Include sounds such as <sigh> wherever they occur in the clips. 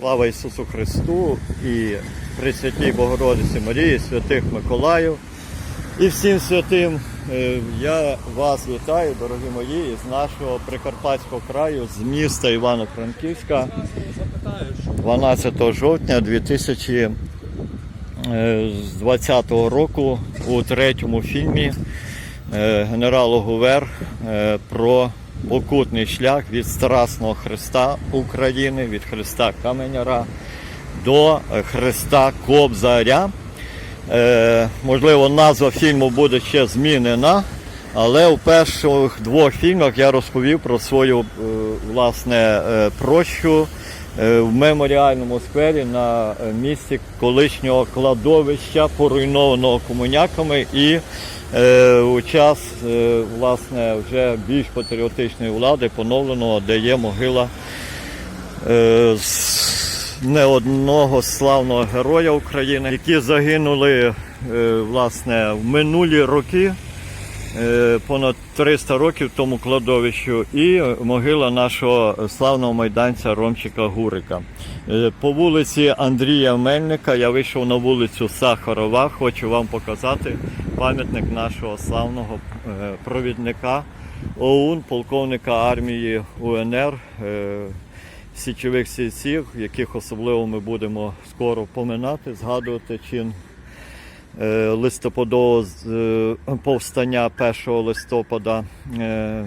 Слава Ісусу Христу і Пресвятій Богородиці Марії, святих Миколаїв і всім святим. Е, Я вас вітаю, дорогі мої, із нашого Прикарпатського краю, з міста Івано-Франківська, 12 жовтня 2020 року у третьому фільмі е, генералу Гувер е, про покутний шлях від Страсного Христа України, від Христа Каменяра до Христа Кобзаря. Е, можливо, назва фільму буде ще змінена, але у перших двох фільмах я розповів про свою е, власне е, прощу е, в меморіальному сквері на е, місці колишнього кладовища, поруйнованого комуняками, і у час е, власне вже більш патріотичної влади поновленого, де є могила е, не одного славного героя України, які загинули е, власне в минулі роки. Е, Понад 300 років тому кладовищу і могила нашого славного майданця Ромчика Гурика. Е, По вулиці Андрія Мельника я вийшов на вулицю Сахарова. Хочу вам показати пам'ятник нашого славного е, провідника ОУН, полковника армії УНР. січових сільців, яких особливо ми будемо скоро поминати, згадувати чин листопадового з- е, повстання 1 листопада е,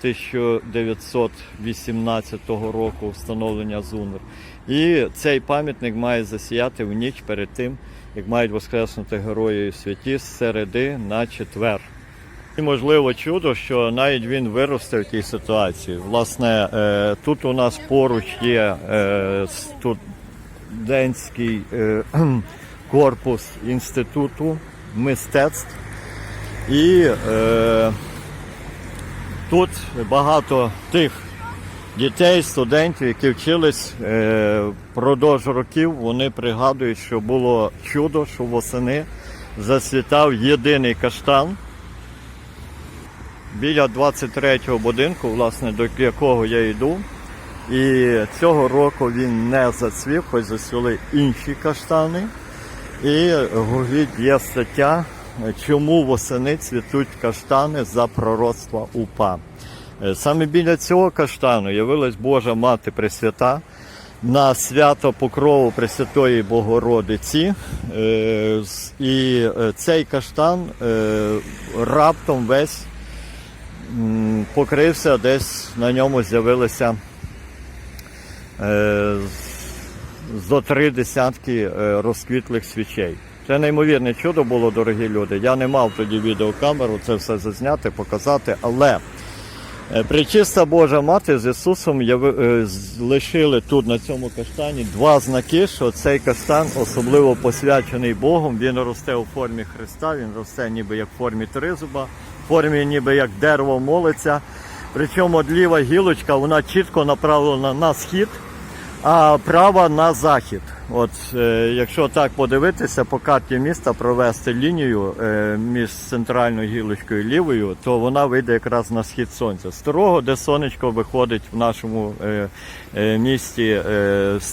1918 року встановлення ЗУНР. І цей пам'ятник має засіяти в ніч перед тим, як мають воскреснути герої і святі з середи на четвер. І можливо чудо, що навіть він виросте в тій ситуації. Власне, е, тут у нас поруч є е, студентський е, корпус інституту мистецтв. І е, тут багато тих дітей, студентів, які вчились е, впродовж років, вони пригадують, що було чудо, що восени засвітав єдиний каштан біля 23-го будинку, власне, до якого я йду. І цього року він не зацвів, хоч зацвіли інші каштани. І говорить, є стаття, чому восени цвітуть каштани за пророцтва УПА. Е, Саме біля цього каштану явилась Божа Мати Пресвята на свято Покрову Пресвятої Богородиці. Е, І е, цей каштан раптом весь покрився, десь на ньому з'явилися зо три десятки е, розквітлих свічей. Це неймовірне чудо було, дорогі люди. Я не мав тоді відеокамеру це все зазняти, показати, але е, Пречиста Божа Мати з Ісусом яви- е, лишили тут на цьому каштані два знаки, що цей каштан особливо посвячений Богом. Він росте у формі Христа, він росте ніби як в формі тризуба, в формі ніби як дерево молиться. Причому ліва гілочка вона чітко направлена на схід, а права на захід. От е, якщо так подивитися по карті міста, провести лінію е, між центральною гілочкою і лівою, то вона вийде якраз на схід сонця. З того, де сонечко виходить в нашому е, місті,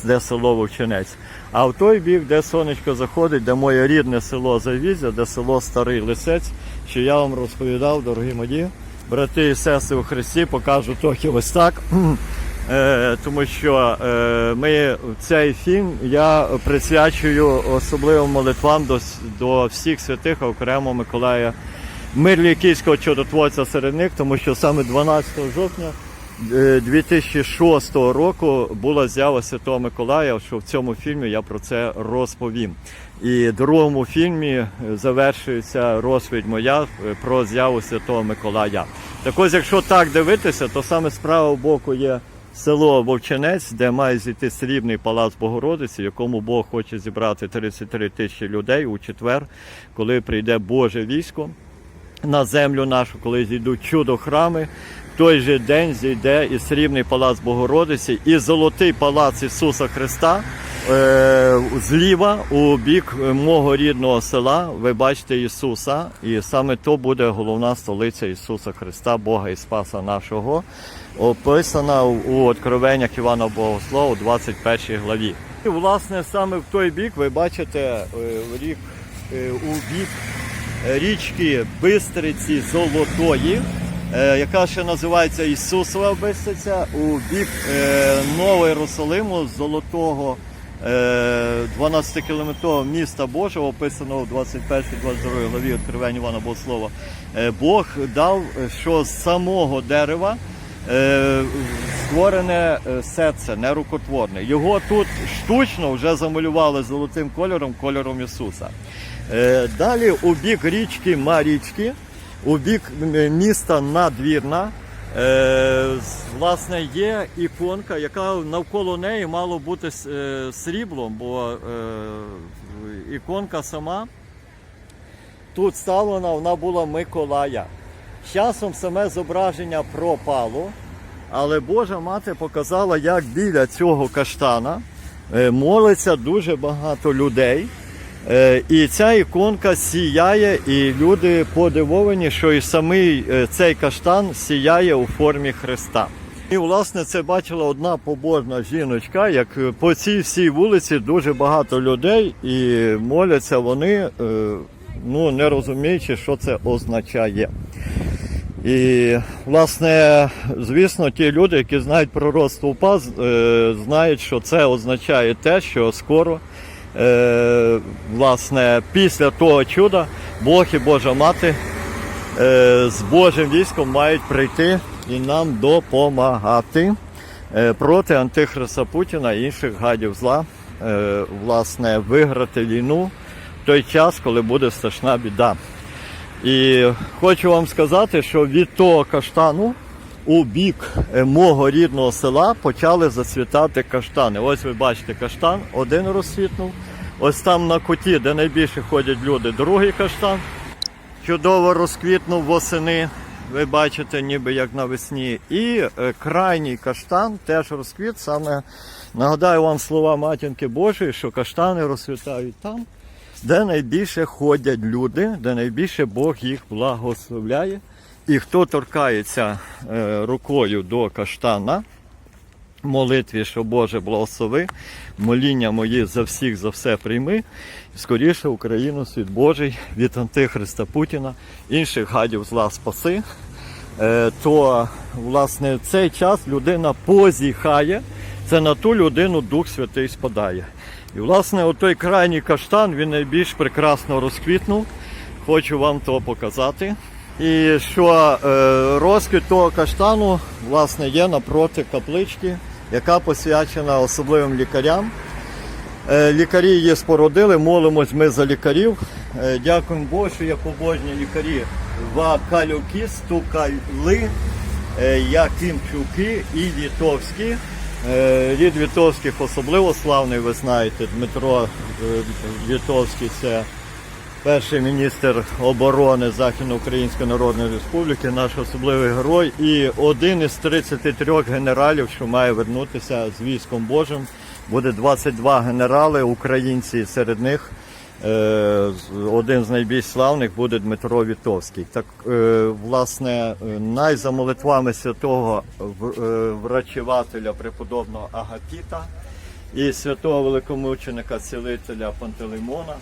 де село Вовчинець. А в той бік, де сонечко заходить, де моє рідне село Завізя, де село Старий Лисець, що я вам розповідав, дорогі мої брати і сестри у Христі, покажу трохи ось так. <clears throat> Е, тому що е, ми цей фільм я присвячую особливим молитвам до, до всіх святих, а окремо Миколая Мирлікійського чудотворця серед них, тому що саме 12 жовтня е, 2006 року була з'ява Святого Миколая, що в цьому фільмі я про це розповім. І в другому фільмі е, завершується розповідь моя е, про з'яву Святого Миколая. Так ось, якщо так дивитися, то саме з правого боку є село Вовчинець, де має зійти срібний палац Богородиці, якому Бог хоче зібрати 33 тисячі людей у четвер, коли прийде Боже військо на землю нашу, коли зійдуть чудо храми. В той же день зійде і срібний палац Богородиці, і золотий палац Ісуса Христа. е, зліва у бік мого рідного села ви бачите Ісуса, і саме то буде головна столиця Ісуса Христа, Бога і Спаса нашого, описана у Откровеннях Івана Богослова у 21 главі. І, власне, саме в той бік ви бачите е, в рік, е, у бік річки Бистриці Золотої, е, яка ще називається Ісусова Бистриця, у бік Нового Єрусалиму, Золотого е, 12-кілометрового міста Божого, описаного в 21-22 главі Откровення Івана Богослова. Бог дав, що з самого дерева е, створене е, серце, нерукотворне. Його тут штучно вже замалювали золотим кольором, кольором Ісуса. Е, Далі у бік річки Марічки, у бік міста Надвірна, власне, є іконка, яка навколо неї мало бути сріблом, бо іконка сама тут ставлена, вона була Миколая. Часом саме зображення пропало, але Божа мати показала, як біля цього каштана е, молиться дуже багато людей. Е, І ця іконка сіяє, і люди подивовані, що і самий е, цей каштан сіяє у формі Христа. І власне це бачила одна побожна жіночка, як по цій всій вулиці дуже багато людей, і моляться вони, ну не розуміючи, що це означає. І, власне, звісно, ті люди, які знають пророцтво УПА, з- е, знають, що це означає те, що скоро, е, власне, після того чуда Бог і Божа Мати е, з Божим військом мають прийти і нам допомагати проти Антихриста Путіна і інших гадів зла, власне, виграти війну в той час, коли буде страшна біда. І хочу вам сказати, що від того каштану у бік е, мого рідного села почали зацвітати каштани. Ось ви бачите каштан, один розсвітнув. Ось там на куті, де найбільше ходять люди, другий каштан. Чудово розквітнув восени. Ви бачите, ніби як навесні. І е, крайній каштан теж розквіт. Саме нагадаю вам слова матінки Божої, що каштани розцвітають там, де найбільше ходять люди, де найбільше Бог їх благословляє. І хто торкається е, рукою до каштана, молитві, що Боже благослови, моління мої за всіх, за все прийми. Скоріше Україну світ Божий від Антихриста Путіна, інших гадів зла спаси. Е, то власне цей час людина позіхає, це на ту людину Дух Святий спадає. І власне отой крайній каштан він найбільш прекрасно розквітнув. Хочу вам то показати. І що е, розквіт того каштану власне є напроти каплички, яка посвячена особливим лікарям. Е, Лікарі її спородили, молимось ми за лікарів. Е, Дякуємо Богу, що побожні лікарі Вакалюки, Стукали, Якимчуки і Вітовські. Е, Рід Вітовських особливо славний, ви знаєте, Дмитро е, Вітовський це перший міністр оборони Західноукраїнської Народної Республіки, наш особливий герой, і один із 33 генералів, що має вернутися з військом Божим. Буде 22 генерали, українці серед них. Е, Один з найбільш славних буде Дмитро Вітовський. Так, е, власне, е, най за молитвами святого врачевателя преподобного Агапіта і святого великомученика цілителя Пантелеймона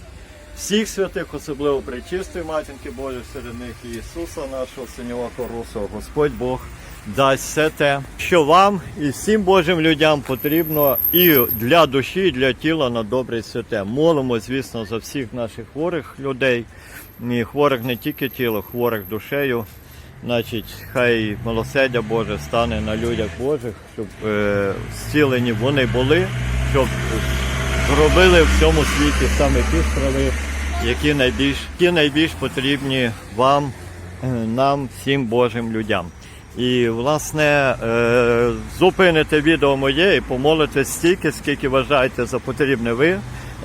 всіх святих, особливо причистої матінки Божої, серед них Ісуса, нашого синього Русого, Господь Бог дасть все те, що вам і всім Божим людям потрібно і для душі, і для тіла на добре святе. Молимо, звісно, за всіх наших хворих людей, і хворих не тільки тіло, хворих душею. Значить, хай милосердя Боже стане на людях Божих, щоб е, зцілені вони були, щоб зробили в цьому світі саме ті справи, які найбільш, які найбільш потрібні вам, е, нам, всім Божим людям. І, власне, е, зупините відео моє і помолитесь стільки, скільки вважаєте за потрібне ви, е,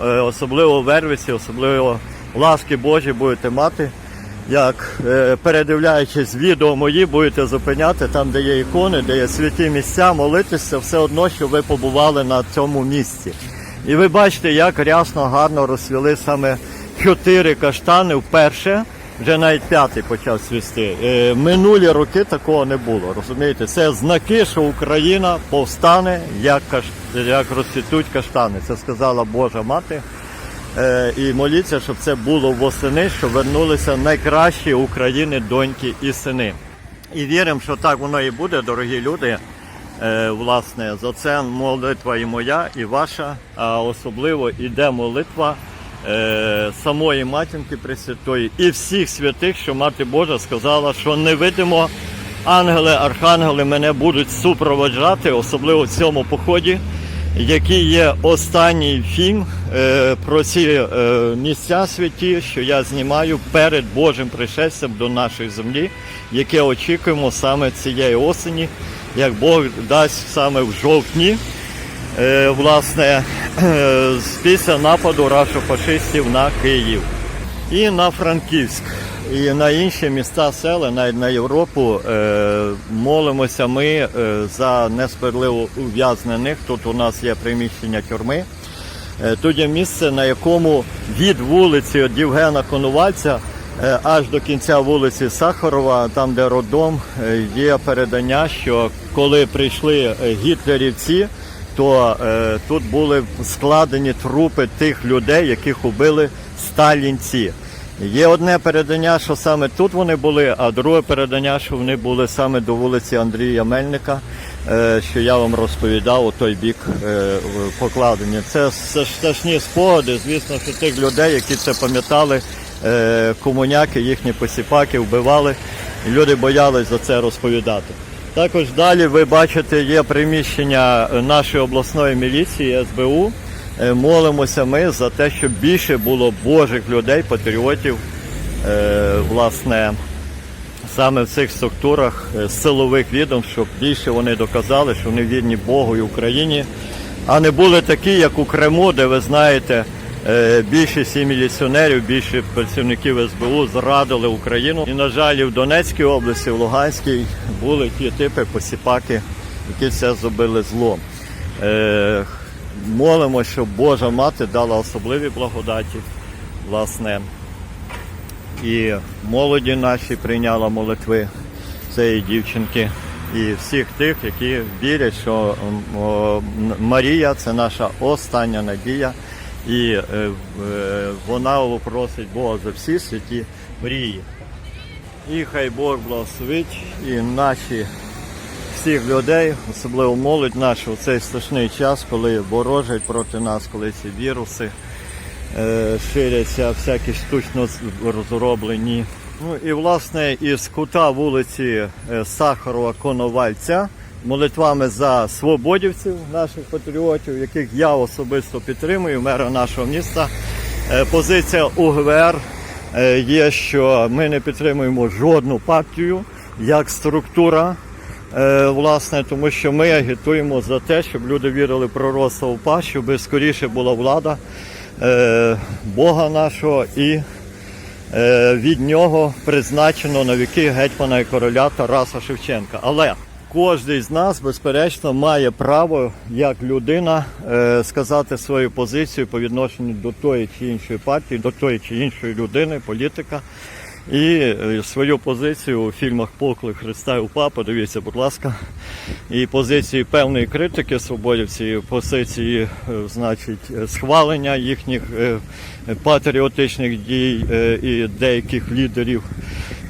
особливо в Вервісі, особливо ласки Божі будете мати. Як е, передивляючись відео мої, будете зупиняти там, де є ікони, де є святі місця, молитися все одно, що ви побували на цьому місці. І ви бачите, як рясно гарно розцвіли саме чотири каштани вперше. Вже навіть п'ятий почав свісти. Е, Минулі роки такого не було. Розумієте, це знаки, що Україна повстане, як, каш... як розцвітуть каштани. Це сказала Божа мати. Е, І моліться, щоб це було восени, щоб вернулися найкращі України, доньки і сини. І віримо, що так воно і буде, дорогі люди. Е, Власне, за це молитва і моя, і ваша, а особливо іде молитва е, самої матінки Пресвятої і всіх святих, що Мати Божа сказала, що невидимо ангели, архангели мене будуть супроводжати, особливо в цьому поході, який є останній фільм е, про ці е, місця святі, що я знімаю перед Божим пришестям до нашої землі, яке очікуємо саме цієї осені, як Бог дасть саме в жовтні. Е, власне, <clears throat> після нападу рашофашистів на Київ і на Франківськ, і на інші міста, села, навіть на Європу. Е, молимося ми е, за несправедливо ув'язнених. Тут у нас є приміщення тюрми. Тут є місце, на якому від вулиці від Євгена Конувальця аж до кінця вулиці Сахарова, там де родом, є передання, що коли прийшли гітлерівці, то е, тут були складені трупи тих людей, яких убили сталінці. Є одне передання, що саме тут вони були, а друге передання, що вони були саме до вулиці Андрія Мельника, е, що я вам розповідав у той бік е, покладені. Це, страшні спогади, звісно, що тих людей, які це пам'ятали, е, комуняки, їхні посіпаки вбивали, люди боялись за це розповідати. Також далі ви бачите, є приміщення нашої обласної міліції СБУ. Е, Молимося ми за те, щоб більше було божих людей, патріотів, е, власне, саме в цих структурах е, силових відомств, щоб більше вони доказали, що вони вірні Богу і Україні, а не були такі, як у Криму, де ви знаєте, більшість і міліціонерів, більше працівників СБУ зрадили Україну. І, на жаль, і в Донецькій області, в Луганській були ті типи посіпаки, які це зробили зло. Е, Молимо, щоб Божа мати дала особливі благодаті, власне, і молоді наші прийняла молитви цієї дівчинки, і всіх тих, які вірять, що Марія це наша остання надія, і е, е, вона просить Бога за всі святі мрії. І хай Бог благословить і наші всіх людей, особливо молодь нашу, в цей страшний час, коли ворожать проти нас, коли ці віруси е, ширяться, всякі штучно розроблені. Ну і власне із кута вулиці е, Сахарова Коновальця молитвами за свободівців, наших патріотів, яких я особисто підтримую, мера нашого міста. Е, Позиція УГВР е, є, що ми не підтримуємо жодну партію як структура. Е, власне, тому що ми агітуємо за те, щоб люди вірили в пророцтво УПА, щоб скоріше була влада Бога нашого і від нього призначено на віки гетьмана і короля Тараса Шевченка. Але кожен з нас, безперечно, має право як людина е, сказати свою позицію по відношенню до тої чи іншої партії, до тої чи іншої людини, політика. І е, свою позицію у фільмах Поклик Христа і УПА, подивіться, будь ласка, і позиції певної критики свободівців, позиції, е, значить, схвалення їхніх патріотичних дій і деяких лідерів.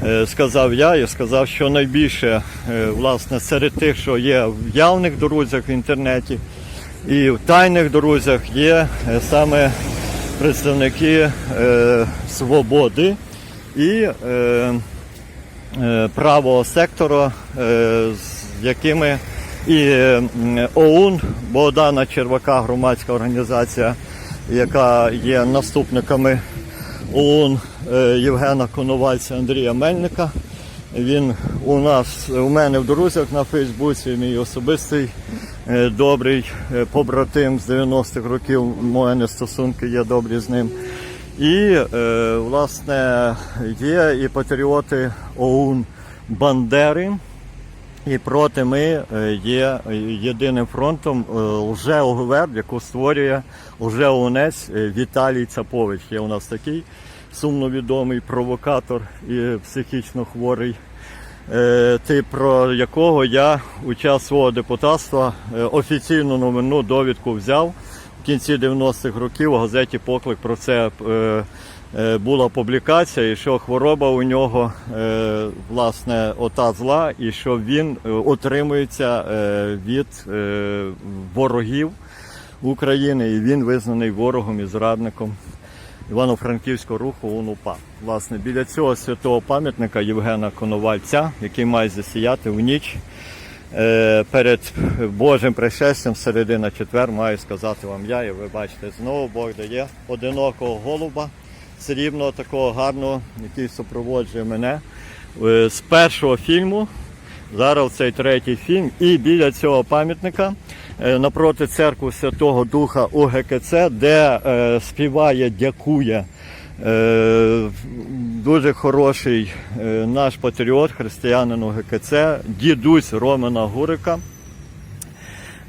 Е, Сказав я і сказав, що найбільше е, власне серед тих, що є в явних друзях в інтернеті і в тайних друзях, є е, саме представники свободи і правого сектору, е, з якими і ОУН Богдана Червака, громадська організація, яка є наступниками ОУН Євгена Коновальця Андрія Мельника. Він у нас у мене в друзях на Фейсбуці, мій особистий е, добрий е, побратим з 90-х років. Мене стосунки є добрі з ним. І е, власне є і патріоти ОУН Бандери, І проти ми е, є єдиним фронтом е, лже-ОГВР, яку створює лже-ОНЕС е, Віталій Цапович. Є у нас такий сумновідомий провокатор і психічно хворий, е, ти про якого я у час свого депутатства е, офіційну новинну довідку взяв. В кінці 90-х років у газеті Поклик про це е, була публікація, і що хвороба у нього власне ота зла, і що він отримується від ворогів України, і він визнаний ворогом і зрадником Івано-Франківського руху УНУПА. Власне, біля цього святого пам'ятника Євгена Коновальця, який має засіяти в ніч. Е, Перед Божим пришестям середина четвер маю сказати вам я, і ви бачите, знову Бог дає одинокого голуба, срібного, такого гарного, який супроводжує мене е, з першого фільму. Зараз цей третій фільм. І біля цього пам'ятника е, напроти церкви Святого Духа УГКЦ, де е, співає, дякує е, дуже хороший е, наш патріот, християнин УГКЦ, дідусь Романа Гурика.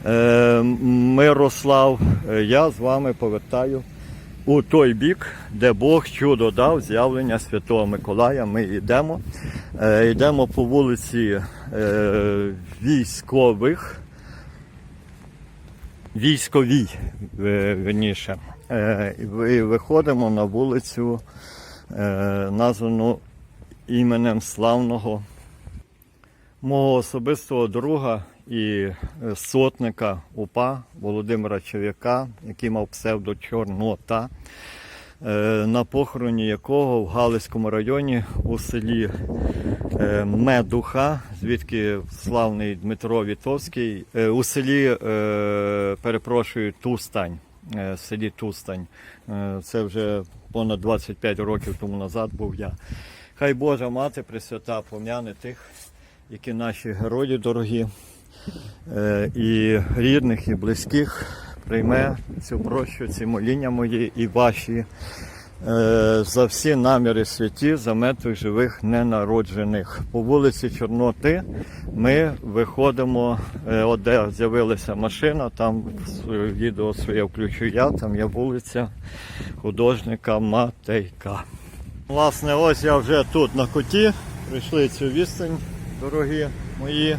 Е, Мирослав, е, я з вами повертаю у той бік, де Бог чудо дав з'явлення Святого Миколая. Ми йдемо. Е, Йдемо по вулиці е, військових, військовій, е, верніше. І виходимо на вулицю, названу іменем славного мого особистого друга і сотника УПА Володимира Чев'яка, який мав псевдо Чорнота, на похороні якого в Галицькому районі у селі е, Медуха, звідки славний Дмитро Вітовський, е, у селі, е, перепрошую, Тустань. е, Селі Тустань. Е, Це вже понад 25 років тому назад був я. Хай Божа мати Пресвята пом'яне тих, які наші герої дорогі, е, і рідних, і близьких прийме цю прощу, ці моління мої і ваші е, за всі наміри святі, за мертвих живих ненароджених. По вулиці Чорноти ми виходимо, е, от де з'явилася машина, там відео своє включу я, там є вулиця художника Матейка. Власне, ось я вже тут на куті. Прийшли цю відстань, дорогі мої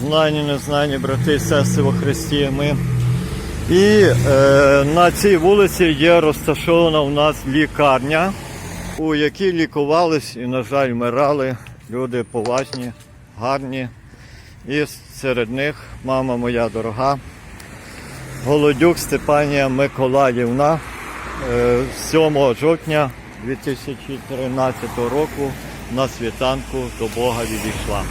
знані, незнані брати і сестри во Христі. Ми. І е, на цій вулиці є розташована у нас лікарня, у якій лікувались і, на жаль, вмирали люди поважні, гарні. І серед них мама моя дорога, Голодюк Степанія Миколаївна. Е, 7 жовтня 2013 року на світанку до Бога відійшла.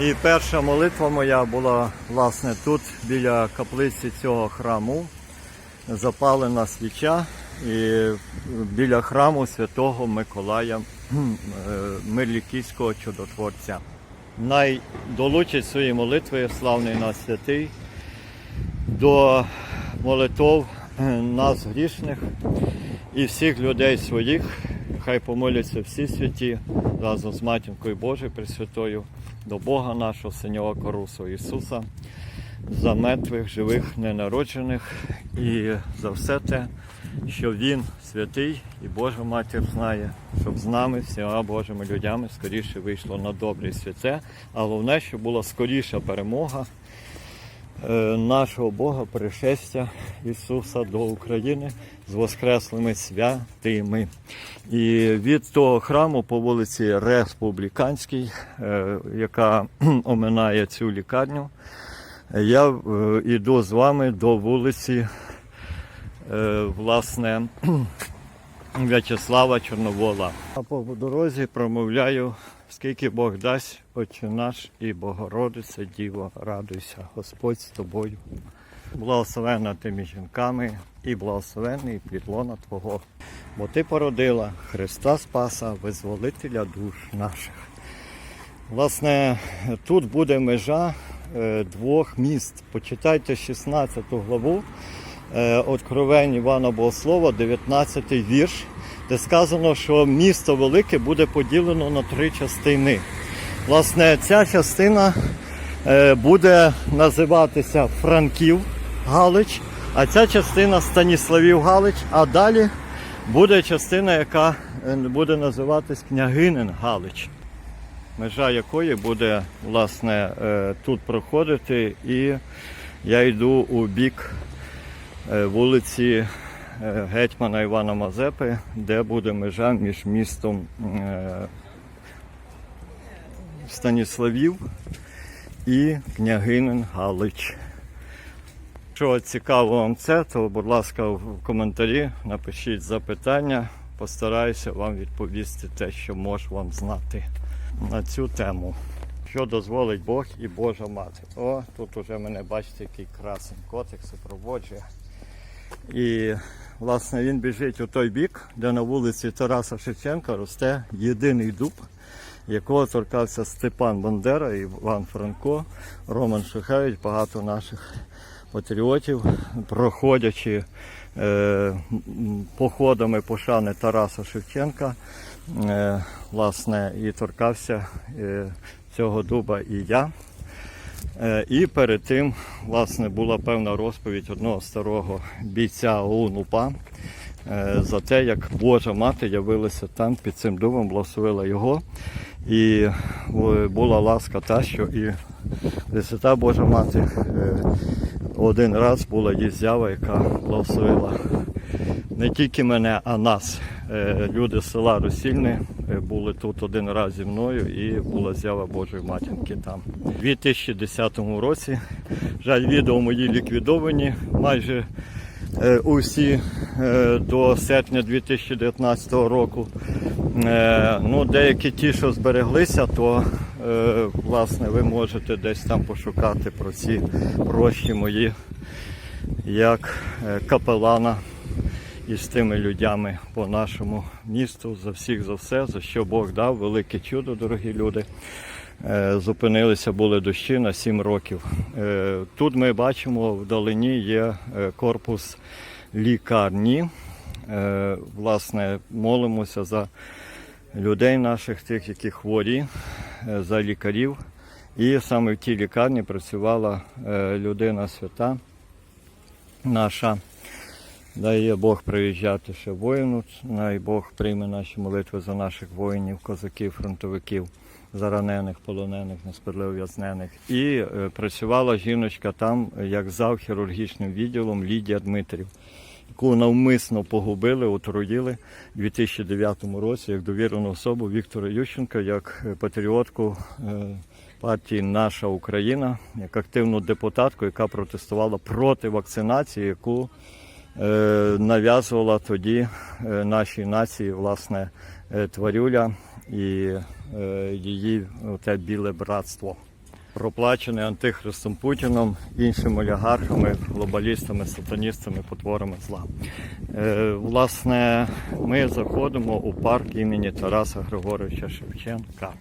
І перша молитва моя була власне тут, біля каплиці цього храму, запалена свіча і біля храму святого Миколая е, Мирліківського чудотворця. Най долучить свої молитви, славний нас святий, до молитов нас грішних і всіх людей своїх. Хай помоляться всі святі разом з матінкою Божою Пресвятою до Бога нашого Синього Корусу Ісуса, за мертвих, живих, ненароджених і за все те, що Він святий і Божа Матір знає, щоб з нами, всіма Божими людьми, скоріше вийшло на добре і святе, а головне, щоб була скоріша перемога нашого Бога, пришестя Ісуса до України з воскреслими святими. І від того храму по вулиці Республіканській, е, яка <clears throat> оминає цю лікарню, я е, йду з вами до вулиці е, власне <clears throat> В'ячеслава Чорновола. А по дорозі промовляю, скільки Бог дасть, Отче наш і Богородиця, Діво, радуйся, Господь з тобою. Благословена ти між жінками і благословений плід лона Твого. Бо ти породила Христа Спаса, визволителя душ наших. Власне, тут буде межа е, двох міст. Почитайте 16 главу е, Откровень Івана Богослова, 19 вірш, де сказано, що місто велике буде поділено на три частини. Власне, ця частина е, буде називатися Франків Галич, а ця частина Станіславів Галич, а далі буде частина, яка е, буде називатись Княгинин Галич, межа якої буде власне е, тут проходити, і я йду у бік вулиці гетьмана Івана Мазепи, де буде межа між містом Станіславів і княгинин Галич. Якщо цікаво вам це, то, будь ласка, в коментарі напишіть запитання. Постараюся вам відповісти те, що можу вам знати на цю тему. Що дозволить Бог і Божа мати. О, тут уже мене бачите, який красень котик супроводжує. І власне він біжить у той бік, де на вулиці Тараса Шевченка росте єдиний дуб, якого торкався Степан Бандера, Іван Франко, Роман Шухевич, багато наших патріотів, проходячи е, походами пошани Тараса Шевченка, е, власне, і торкався е, цього дуба і я. Е, І перед тим, власне, була певна розповідь одного старого бійця ОУН УПА е, за те, як Божа мати явилася там під цим дубом, благословила його. І е, була ласка та, що і Пресвята Божа мати е, один раз була їй зява, яка благословила не тільки мене, а нас. Е, Люди з села Росільне е, були тут один раз зі мною і була зява Божої матінки там. У 2010 році, жаль, відео мої ліквідовані майже е, усі е, до серпня 2019 року. Е, Ну, деякі ті, що збереглися, то е, власне ви можете десь там пошукати про ці прощі мої як е, капелана із тими людьми по нашому місту за всіх за все, за що Бог дав, велике чудо, дорогі люди. Е, Зупинилися були дощі на 7 років. Е, Тут ми бачимо вдалині є е, корпус лікарні. Власне, молимося за людей наших, тих, які хворі, за лікарів. І саме в тій лікарні працювала людина свята наша. Дає Бог приїжджати ще воїну, най Бог прийме наші молитви за наших воїнів, козаків, фронтовиків, заранених, полонених, несправедливо. І е, працювала жіночка там, як зав хірургічним відділом Лідія Дмитрів, яку навмисно погубили, отруїли у 2009 році як довірену особу Віктора Ющенка, як е, патріотку е, партії Наша Україна, як активну депутатку, яка протестувала проти вакцинації, яку е, нав'язувала тоді е, нашій нації власне е, тварюля і е, її те біле братство. Проплачене антихристом Путіном, іншими олігархами, глобалістами, сатаністами, потворами зла. Е, власне, ми заходимо у парк імені Тараса Григоровича Шевченка.